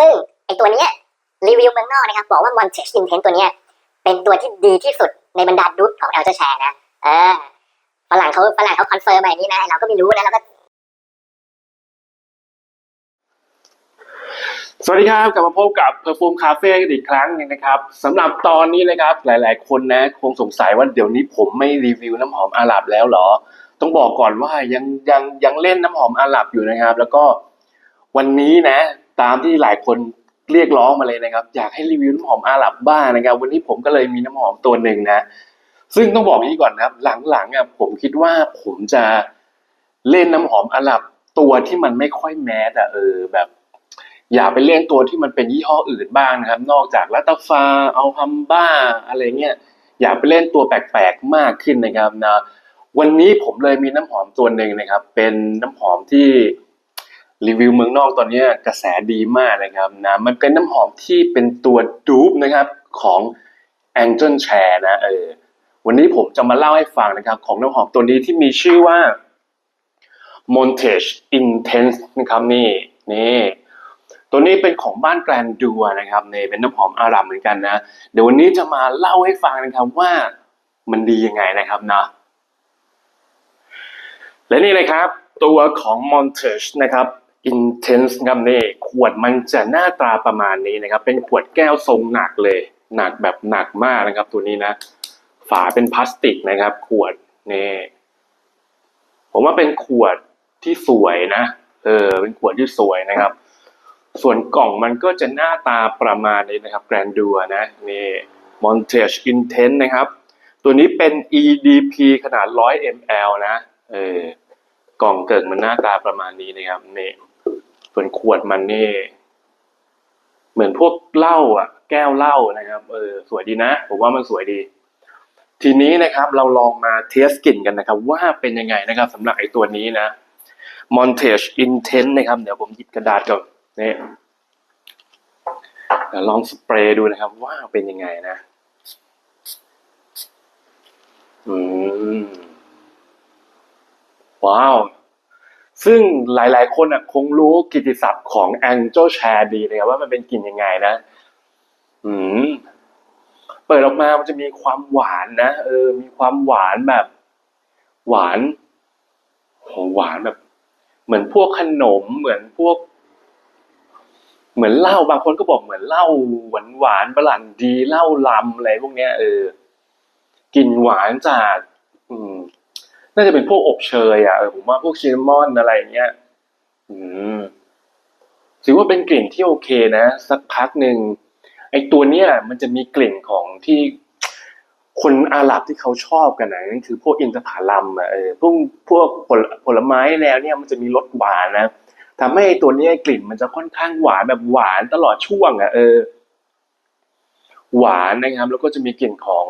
ซึ่งไอตัวเนี้ยรีวิวเมืองนอกนะครับ บอกว่า Montage Intense ตัวเนี้ยเป็นตัวที่ดีที่สุดในบรรดาดูดของ Elder Share นะเออฝรั่งเขาฝรั่งเขาคอนเฟิร์มมาอย่างนี้นะเราก็ไม่รู้นะเราก็สวัสดีครับกลับมาพบกับ Perfume Cafe กันอีกครั้งนึงนะครับสำหรับตอนนี้นะครับหลาย ๆ คนนะคงสงสัยว่าเดี๋ยวนี้ผมไม่รีวิวน้ำหอมอาหรับแล้วเหรอ ต้องบอกก่อนว่ายังยังยังเล่นน้ำหอมอาหรับอยู่นะครับ แล้วก็วันนี้นะ ตามที่หลายคนเรียกร้องมาเลยนะครับ อยากให้รีวิวน้ำหอมอาหรับบ้างนะครับ วันนี้ผมก็เลยมีน้ำหอมตัวหนึ่งนะ ซึ่งต้องบอกอย่างนี้ก่อนนะครับ หลังๆอะผมคิดว่าผมจะเล่นน้ำหอมอาหรับตัวที่มันไม่ค่อยแมสอะเออแบบ อย่าไปเล่นตัวที่มันเป็นยี่ห้ออื่นบ้างนะครับ นอกจากลัตาฟาเอาฮัมบ้าอะไรเงี้ยอย่าไปเล่นตัวแปลกๆมากขึ้นนะครับนะวันนี้ผมเลยมีน้ำหอมตัวหนึ่งนะครับ เป็นน้ำหอมที่ รีวิวเมืองนอกตอนนี้กระแสดีมากนะครับนะมันเป็นน้ำหอมที่เป็นตัวดูปนะครับของ Angel Share นะเออวันนี้ผมจะมาเล่าให้ฟังนะครับ ของน้ำหอมตัวนี้ที่มีชื่อว่า Montage Intense นะครับนี่นี่ตัวนี้เป็นของบ้านแกรนดัวนะครับเนี่ยเป็นน้ำหอมอาหรับเหมือนกันนะ เดี๋ยววันนี้จะมาเล่าให้ฟังนะครับว่ามันดียังไงนะครับนะและนี่เลยครับตัวของ Montage นะครับ Intense ครับนี่ขวดมันจะหน้าตาประมาณนี้นะครับ เป็นขวดแก้วทรงหนักเลย หนักแบบหนักมากนะครับ ตัวนี้นะ ฝาเป็นพลาสติกนะครับ ขวดนี่ผมว่าเป็นขวดที่สวยนะ เออ เป็นขวดที่สวยนะครับ ส่วนกล่องมันก็จะหน้าตาประมาณนี้นะครับแกรนดัวนะนี่ Montage Intense นะครับ ตัวนี้เป็น EDP ขนาด 100 ml นะ เออกล่องเกิดมันหน้าตาประมาณนี้นะครับนี่ ส่วนขวดมันนี่ เหมือนพวกเหล้าอะ แก้วเหล้านะครับเออสวยดีนะผมว่ามันสวยดี ทีนี้นะครับ เราลองมาเทสกลิ่นกันนะครับ ว่าเป็นยังไงนะครับสำหรับไอ้ตัวนี้นะ Montage Intense นะครับ เดี๋ยวผมหยิบกระดาษก่อนนี่เดี๋ยวลองสเปรย์ดูนะครับ ว่าเป็นยังไงนะ อืม ว้าว ซึ่งหลาย ๆ คนอะคงรู้กิติศัพท์ของ Angel Share ดีนะครับว่ามันเป็นกลิ่นยังไงนะอืมเปิดออกมามันจะมีความหวานนะเออ มีความหวานแบบ หวานโหหวานแบบ เหมือนพวกขนมเหมือนพวก เหมือนเหล้าบางคนก็บอกเหมือนเหล้าหวานหวานบรันดีเหล้าลำอะไรพวกเนี้ยเออกลิ่นหวานจาก อืม น่าจะเป็นพวกอบเชยอะเออผมว่าพวกชินมอนอะไรอย่างเงี้ย อืมถือว่าเป็นกลิ่นที่โอเคนะ สักพักหนึ่งไอ้ตัวเนี้ยมันจะมีกลิ่นของที่คนอาหรับที่เขาชอบกันนะนั่นคือพวกอินทผลัมอะเออพวกพวกผลผลไม้แล้วเนี่ยมันจะมีรสหวานนะทำให้ตัวเนี้ยกลิ่นมันจะค่อนข้างหวานแบบหวานตลอดช่วงอะเออ หวานนะครับ แล้วก็จะมีกลิ่นของ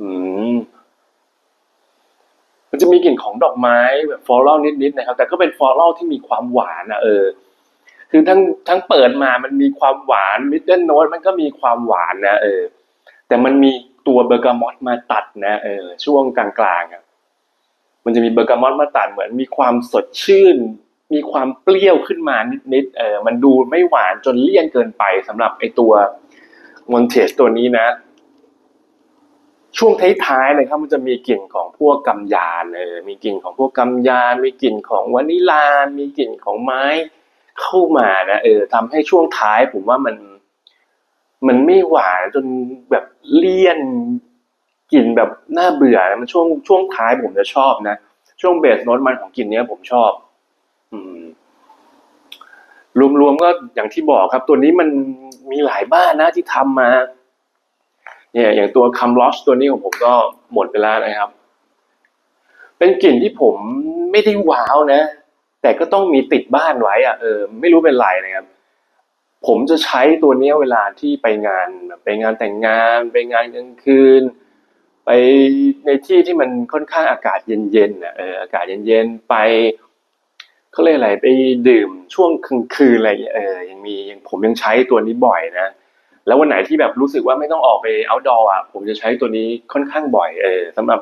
อืม มันจะมีกลิ่นของดอกไม้แบบฟลอรัลนิดๆนะครับ แต่ก็เป็นฟลอรัลที่มีความหวานนะเออ คือทั้งทั้งเปิดมามันมีความหวานมิดเดิลโน e มันก็มีความหวานนะเออ แต่มันมีตัวเบอร์กามอตมาตัดนะเออช่วงกลางๆอะมันจะมีเบอร์กามอตมาตัดเหมือนมีความสดชื่น มีความเปรี้ยวขึ้นมานิดๆเออ มันดูไม่หวานจนเลี่ยนเกินไปสำหรับไอตัวมอนเทสตัวนี้นะ ช่วงท้ายๆเลยครับมันจะมีกลิ่นของพวกกำยานเออมีกลิ่นของพวกกำยาน มีกลิ่นของวานิลา มีกลิ่นของไม้เข้ามานะเออทำให้ช่วงท้ายผมว่ามัน มันไม่หวานจนแบบเลี่ยนกลิ่นแบบน่าเบื่อนะมันช่วงช่วงท้ายผมจะชอบนะช่วงเบสโน้ตมันของกลิ่นเนี้ยผมชอบ อืมรวมๆก็อย่างที่บอกครับ ตัวนี้มันมีหลายบ้านนะที่ทำมา เนี่ยอย่างตัวคัมลอชตัวนี้ของผมก็หมดไปแล้วนะครับ เป็นกลิ่นที่ผมไม่ได้ว้าวนะ แต่ก็ต้องมีติดบ้านไว้อะเออไม่รู้เป็นไรนะครับ ผมจะใช้ตัวเนี้ยเวลาที่ไปงานไปงานแต่งงาน ไปงานกลางคืน ไปในที่ที่มันค่อนข้างอากาศเย็นๆน่ะเอออากาศเย็นๆไปเขาเรียกอะไรไปดื่มช่วงกลางคืนอะไรอย่างเงี้ยเออยังมียังผมยังใช้ตัวนี้บ่อยนะ แล้ววันไหนที่แบบรู้สึกว่าไม่ต้องออกไป outdoor อะผมจะใช้ตัวนี้ค่อนข้างบ่อยเออสำหรับ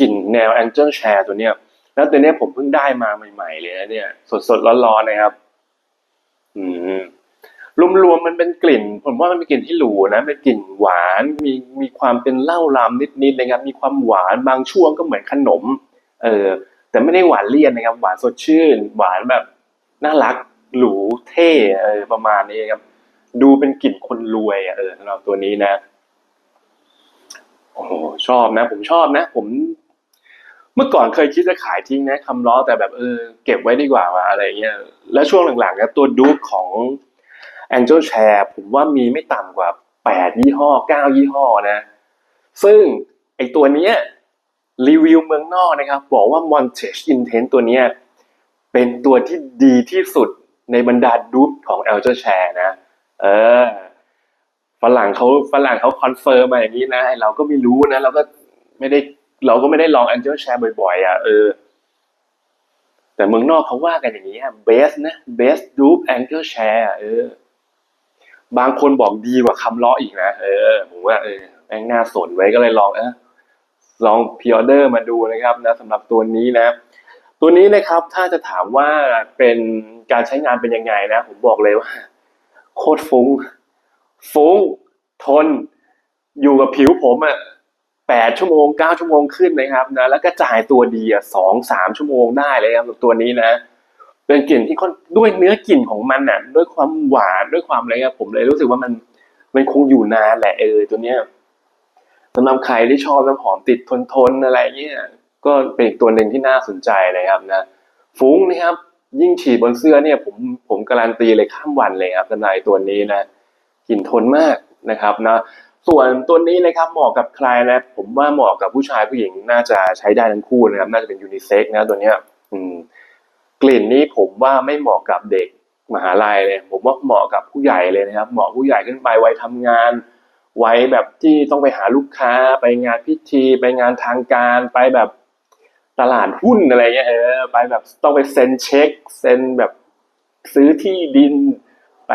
กลิ่นแนว Angel Share ตัวเนี้ย แล้วตัวเนี้ยผมเพิ่งได้มาใหม่ ๆ เลยนะเนี่ย สดๆร้อนๆนะครับ อืมรวมๆมันเป็นกลิ่น ผมว่ามันเป็นกลิ่นที่หรูนะเป็นกลิ่นหวานมีมีความเป็นเหล้าลามนิดๆนะครับ มีความหวานบางช่วงก็เหมือนขนม เออ แต่ไม่ได้หวานเลี่ยนนะครับ หวานสดชื่น หวานแบบน่ารักหรูเท่เออประมาณนี้ครับ ดูเป็นกลิ่นคนรวยอะเออสำหรับตัวนี้นะโอ้โหชอบนะ ผมชอบนะ ผม เมื่อก่อนเคยคิดจะขายทิ้งนะคำล้อแต่แบบเออ เก็บไว้ดีกว่าว่ะอะไรเงี้ยแล้วช่วงหลังๆนะตัวดูคของ Angel Share ผมว่ามีไม่ต่ำกว่าแปดยี่ห้อเก้ายี่ห้อนะ ซึ่งไอตัวเนี้ยรีวิวเมืองนอกนะครับ บอกว่า Montage Intense ตัวเนี้ยเป็นตัวที่ดีที่สุดในบรรดาดูปของ Angel Share นะ เออฝรั่งเขาฝรั่งเขาคอนเฟิร์มมาอย่างนี้นะไอเราก็ไม่รู้นะเราก็ไม่ได้เราก็ไม่ได้ลอง Angel Share บ่อยๆอะเออแต่เมืองนอกเขาว่ากันอย่างนี้เบสนะ best dupe Angel Share เออ บางคนบอกดีกว่าคำล้ออีกนะเออผมว่าเออแม่งน่าสนไว้ก็เลยลองเออลองพิออเดอร์มาดูนะครับนะสำหรับตัวนี้นะ ตัวนี้นะครับถ้าจะถามว่าเป็นการใช้งานเป็นยังไงนะ ผมบอกเลยว่า โคตรฟุ้ง ฟุ้ง ทน อยู่กับผิวผมอะแปดชั่วโมงเก้าชั่วโมงขึ้นนะครับนะแล้วก็จ่ายตัวดีอะสองสามชั่วโมงได้เลยครับกับตัวนี้นะ เป็นกลิ่นที่ค่อนด้วยเนื้อกลิ่นของมันอะ ด้วยความหวานด้วยความอะไรเงี้ยผมเลยรู้สึกว่ามันมันคงอยู่นานแหละเออตัวเนี้ยสำหรับใครที่ชอบน้ำหอมติดทนทนๆอะไรเงี้ยก็เป็นอีกตัวหนึ่งที่น่าสนใจนะครับนะ ฟุ้งนะครับ ยิ่งฉีดบนเสื้อเนี่ยผมผมการันตีเลยข้ามวันเลยครับสำหรับไอ้ตัวนี้นะกลิ่นทนมากนะครับนะส่วนตัวนี้นะครับเหมาะกับใครนะผมว่าเหมาะกับผู้ชายผู้หญิงน่าจะใช้ได้ทั้งคู่นะครับ น่าจะเป็นยูนิเซ็กนะตัวเนี้ยอืมกลิ่นนี้ผมว่าไม่เหมาะกับเด็กมหาลัยเลย ผมว่าเหมาะกับผู้ใหญ่เลยนะครับ เหมาะผู้ใหญ่ขึ้นไปวัยทำงาน ไว้แบบที่ต้องไปหาลูกค้า ไปงานพิธี ไปงานทางการ ไปแบบ ตลาดหุ้นอะไรเงี้ยเออไปแบบต้องไปเซ็นเช็คเซ็นแบบซื้อที่ดิน ไป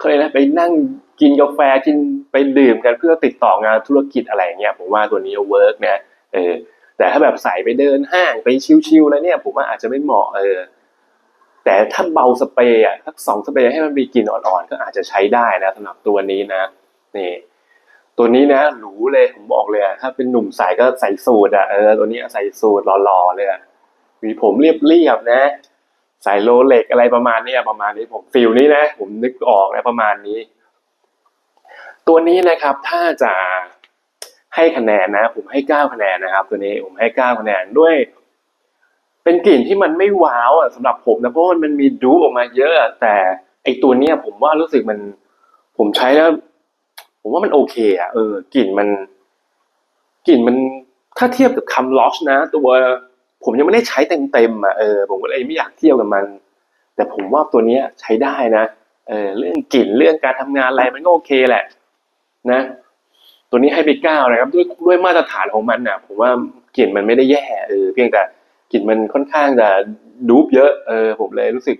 เคยกนะไปนั่งกินกาแฟกินไปดื่มกันเพื่อติดต่องานธุรกิจอะไรเงี้ยผมว่าตัวนี้เวิร์กนะเออแต่ถ้าแบบใส่ไปเดินห้างไปชิวๆแล้วเนี่ย ผมว่าอาจจะไม่เหมาะเออแต่ถ้าเบาสเปรย์อะสักสองสเปรย์ให้มันมีกลิ่นอ่อนๆ ก็อาจจะใช้ได้นะสำหรับตัวนี้นะนี่ ตัวนี้นะหรูเลยผมบอกเลยถ้าเป็นหนุ่มใส่ก็ใส่สูทอะเออตัวนี้ใส่สูทหล่อๆเลยอะหวีผมเรียบๆนะ ใส่โรเล็กอะไรประมาณนี้ประมาณนี้ผมฟิลนี้นะ ผมนึกออกนะประมาณนี้ ตัวนี้นะครับถ้าจะให้คะแนนนะ ผมให้เก้าคะแนนนะครับ ตัวนี้ผมให้เก้าคะแนนด้วย เป็นกลิ่นที่มันไม่ว้าวอะสำหรับผมนะเพราะมันมีดูออกมาเยอะอะแต่ไอตัวเนี้ยผมว่ารู้สึกมัน ผมใช้แล้ว ผมว่ามันโอเคอะเออกลิ่นมัน กลิ่นมันถ้าเทียบกับคำล็อชนะ ตัวผมยังไม่ได้ใช้เต็มๆอะเออผมก็เลยไม่อยากเที่ยบกับมัน แต่ผมว่าตัวเนี้ยใช้ได้นะเออเรื่องกลิ่นเรื่องการทำงานอะไรมันก็โอเคแหละ นะ ตัวนี้ให้ไปเก้านะครับ ด้วยด้วยมาตรฐานของมันน่ะผมว่ากลิ่นมันไม่ได้แย่เออเพียงแต่กลิ่นมันค่อนข้างจะดูบเยอะเออผมเลยรู้สึก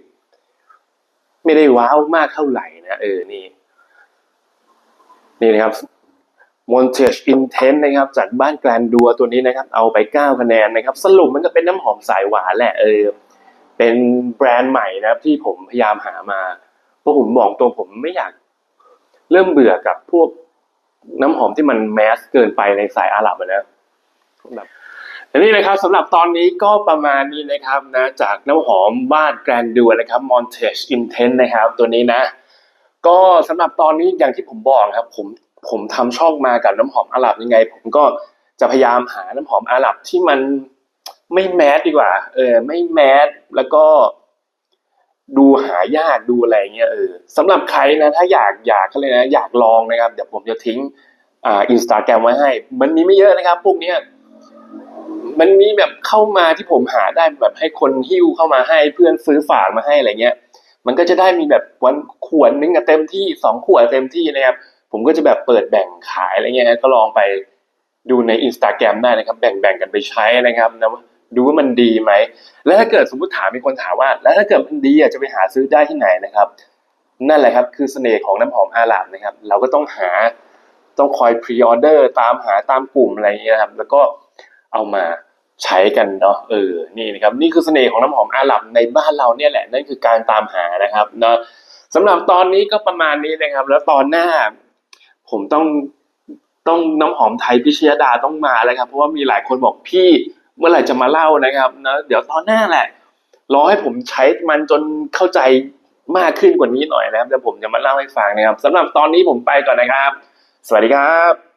ไม่ได้ว้าวมากเท่าไหร่นะเออนี่ นี่นะครับ Montage Intense นะครับ จากบ้านแกลนดัวตัวนี้นะครับ เอาไปเก้าคะแนนนะครับ สรุปมันก็เป็นน้ำหอมสายหวานแหละ เออ เป็นแบรนด์ใหม่นะครับ ที่ผมพยายามหามา เพราะผมบอกตรงผมไม่อยาก เริ่มเบื่อกับพวกน้ำหอมที่มันแมสเกินไปในสายอาหรับอะนะแบบและนี่นะครับสำหรับตอนนี้ก็ประมาณนี้นะครับนะจากน้ำหอมบ้านแกรนดัวนะครับ Montage Intense นะครับ ตัวนี้นะ ก็สำหรับตอนนี้อย่างที่ผมบอกครับ ผมผมทำช่องมากับน้ำหอมอาหรับยังไง ผมก็จะพยายามหาน้ำหอมอาหรับที่มันไม่แมสดีกว่า เออ ไม่แมสแล้วก็ดูหายากดูอะไรเงี้ยเออสำหรับใครนะ ถ้าอยากอยากเขาเลยนะ อยากลองนะครับ เดี๋ยวผมจะทิ้งอ่าอินสตาแกรมไว้ให้ มันมีไม่เยอะนะครับ พวกเนี้ยมันมีแบบเข้ามาที่ผมหาได้แบบให้คนหิ้วเข้ามาให้เพื่อนซื้อฝากมาให้อะไรเงี้ย มันก็จะได้มีแบบวันขวดนึงอะเต็มที่สองขวดเต็มที่นะครับผมก็จะแบบเปิดแบ่งขายอะไรเงี้ยนะก็ลองไปดูในอินสตาแกรมได้นะครับ แบ่งแบ่งกันไปใช้นะครับนะดูว่ามันดีไหม แล้วถ้าเกิดสมมติถามมีคนถามว่า แล้วถ้าเกิดมันดีอะจะไปหาซื้อได้ที่ไหนนะครับ นั่นแหละครับคือเสน่ห์ของน้ำหอมอาหรับนะครับ เราก็ต้องหาต้องคอยพรีออเดอร์ตามหาตามกลุ่มอะไรอย่างเงี้ยครับ แล้วก็เอามา ใช้กันเนาะเออนี่นะครับนี่คือเสน่ห์ของน้ำหอมอาหรับในบ้านเราเนี่ยแหละนั่นคือการตามหานะครับเนาะสำหรับตอนนี้ก็ประมาณนี้นะครับ แล้วตอนหน้า ผมต้องต้องน้ำหอมไทยพิชยดาต้องมาแล้วครับ เพราะว่ามีหลายคนบอกพี่เมื่อไหร่จะมาเล่านะครับนะเดี๋ยวตอนหน้าแหละรอให้ผมใช้มันจนเข้าใจมากขึ้นกว่านี้หน่อยนะครับเดี๋ยวผมจะมาเล่าให้ฟังนะครับสำหรับตอนนี้ผมไปก่อนนะครับ สวัสดีครับ